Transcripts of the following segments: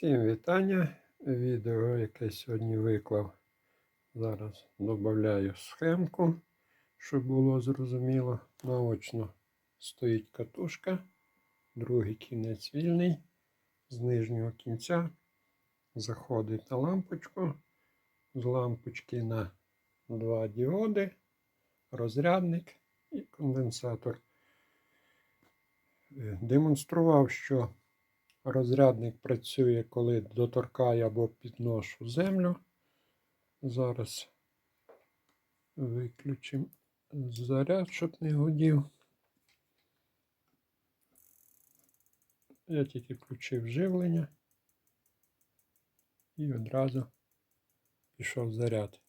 Всім вітання. Відео, яке сьогодні виклав. Зараз додаю схемку, щоб було зрозуміло. Наочно стоїть катушка, другий кінець вільний. З нижнього кінця заходить на лампочку. З лампочки на два діоди, розрядник і конденсатор. Е, Демонстрував, що Розрядник працює, коли доторкаю або підношу землю. Зараз виключимо заряд, щоб не гудів. Я тільки включив живлення і одразу пішов заряд.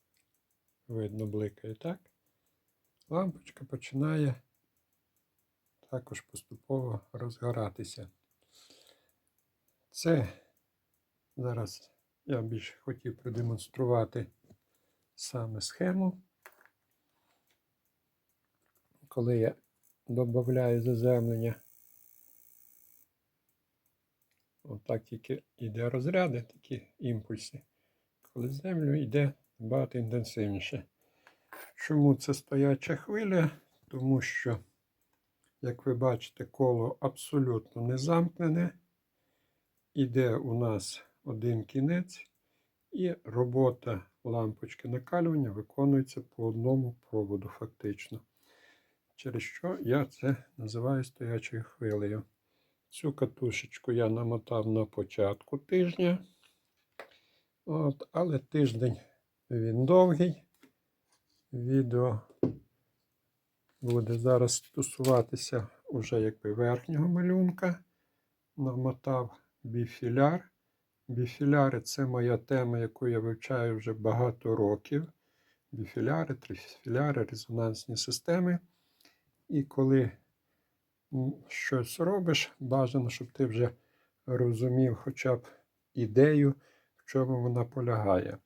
Видно, бликає так. Лампочка починає також поступово розгоратися. Це зараз я більше хотів продемонструвати саме схему. Коли я додаю заземлення, отак тільки йде розряди, такі імпульси. Коли землю йде набагато інтенсивніше. Чому це стояча хвиля? Тому що, як ви бачите, коло абсолютно не замкнене іде у нас один кінець, і робота лампочки накалювання виконується по одному проводу, фактично. Через що я це називаю стоячою хвилею. Цю катушечку я намотав на початку тижня. От, Але тиждень він довгий. Відео буде зараз стосуватися уже якби верхнього малюнка. Намотав біфіляр. Біфіляри це моя тема, яку я вивчаю вже багато років. Біфіляри, трифіляри, резонансні системи. І коли щось робиш, бажано, щоб ти вже розумів хоча б ідею, в чому вона полягає.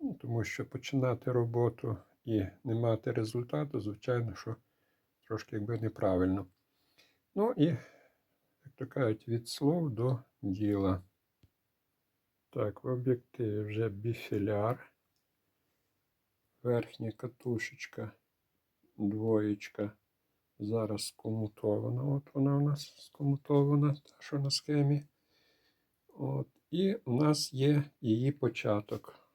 Ну, Тому що починати роботу і не мати результату, звичайно, що трошки якби неправильно. Ну і то від слов до діла. Так, в об'єктиві вже біфіляр. Верхня катушечка, двоєчка. Зараз скомутована. От вона у нас скомутована, та що на схемі. От. І у нас є її початок.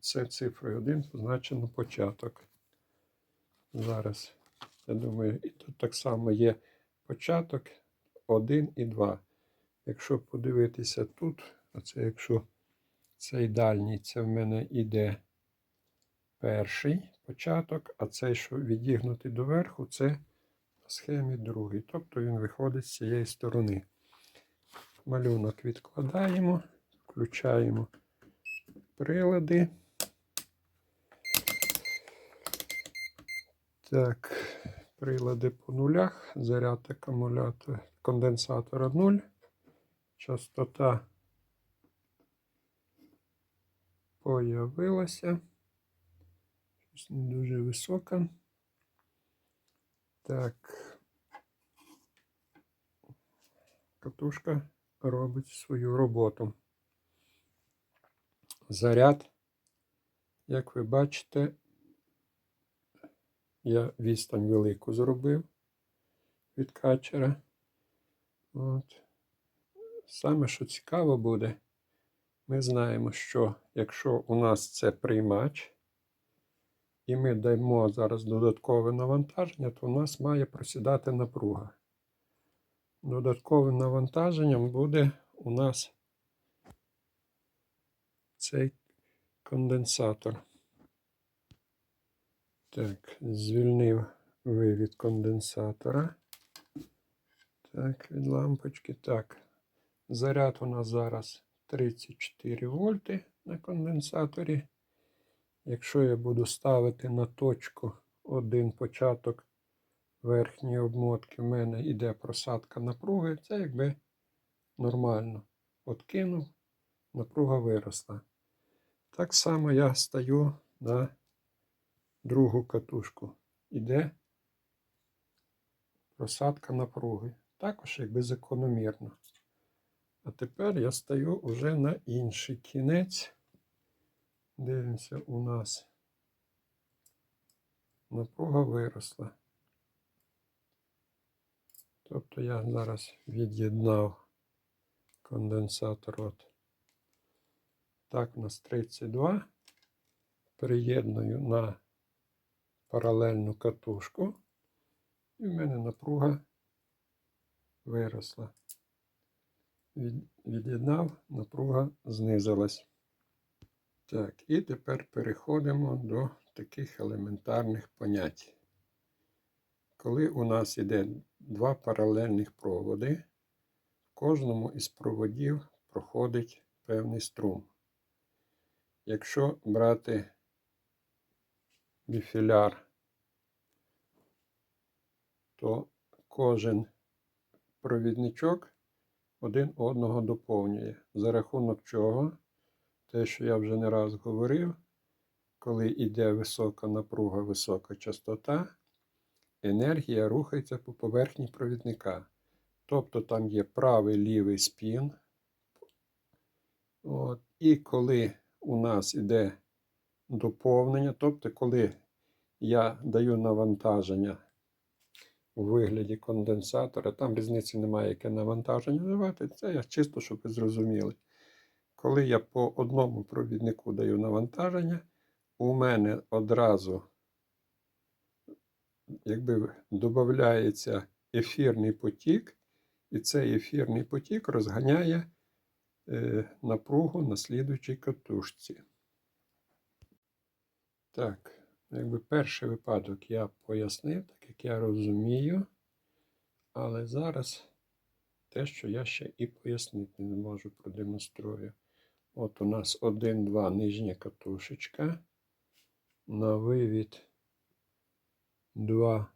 Це цифрою 1 позначено початок. Зараз, я думаю, і тут так само є початок 1 і 2. Якщо подивитися тут, а це якщо цей дальній, це в мене йде перший початок, а цей, що відігнутий доверху, це на схемі другий. Тобто він виходить з цієї сторони. Малюнок відкладаємо, включаємо прилади. Так, прилади по нулях, заряд акумулятора конденсатора 0. Частота появилася. Щось не дуже висока. Так. Катушка робить свою роботу. Заряд, як ви бачите, я відстань велику зробив від качера. От. Саме, що цікаво буде, ми знаємо, що якщо у нас це приймач, і ми даємо зараз додаткове навантаження, то у нас має просідати напруга. Додатковим навантаженням буде у нас цей конденсатор. Так, звільнив вивід конденсатора. Так, від лампочки. Так. Заряд у нас зараз 34 вольти на конденсаторі. Якщо я буду ставити на точку один початок верхньої обмотки, в мене йде просадка напруги, це якби нормально. Откинув, напруга виросла. Так само я стаю на другу катушку. Іде просадка напруги. Також якби закономірно. А тепер я стаю уже на інший кінець. Дивимося, у нас напруга виросла. Тобто я зараз від'єднав конденсатор от. Так, у нас 32. Приєдную на паралельну катушку. І в мене напруга виросла. Від'єднав, напруга знизилась. Так, і тепер переходимо до таких елементарних понять. Коли у нас іде два паралельних проводи, в кожному із проводів проходить певний струм. Якщо брати біфіляр, то кожен провідничок один одного доповнює. За рахунок чого, те, що я вже не раз говорив, коли йде висока напруга, висока частота, енергія рухається по поверхні провідника. Тобто там є правий лівий спін. От. І коли у нас йде доповнення, тобто, коли я даю навантаження у вигляді конденсатора, там різниці немає, яке навантаження давати. Це я чисто, щоб ви зрозуміли. Коли я по одному провіднику даю навантаження, у мене одразу якби додається ефірний потік, і цей ефірний потік розганяє е, напругу на слідуючій катушці. Так, якби перший випадок я пояснив, так як я розумію. Але зараз те, що я ще і пояснити не можу, продемонструю. От у нас 1-2 нижня катушечка. На вивід 2.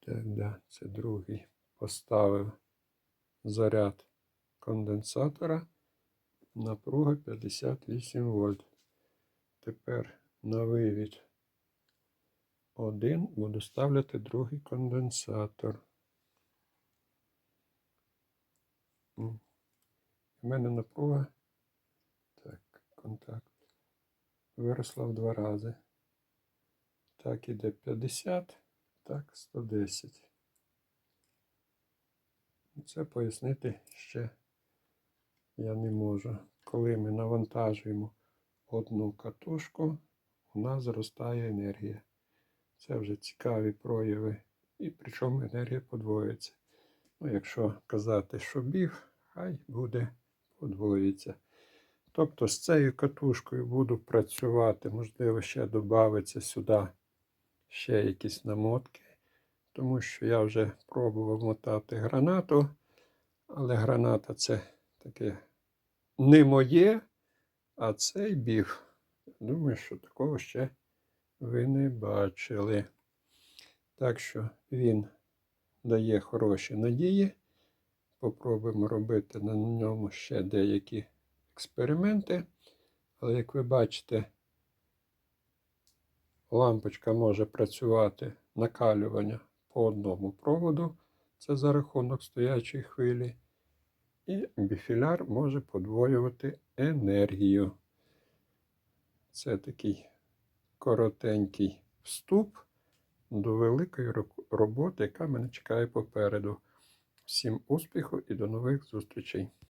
Так, да, це другий. Поставив заряд конденсатора. Напруга 58 вольт. Тепер на вивід 1 буду ставляти другий конденсатор. У мене напруга. Так, контакт. Виросла в два рази. Так, іде 50, так, 110. Це пояснити ще я не можу. Коли ми навантажуємо одну катушку, у нас зростає енергія. Це вже цікаві прояви. І причому енергія подвоюється. Ну, якщо казати, що біг, хай буде подвоюється. Тобто з цією катушкою буду працювати, можливо, ще додається сюди ще якісь намотки, тому що я вже пробував мотати гранату, але граната це таке не моє, а цей біг. Думаю, що такого ще ви не бачили. Так що він дає хороші надії. Попробуємо робити на ньому ще деякі експерименти. Але як ви бачите, лампочка може працювати накалювання по одному проводу, це за рахунок стоячої хвилі. І біфіляр може подвоювати енергію. Це такий коротенький вступ до великої роботи, яка мене чекає попереду. Всім успіху і до нових зустрічей!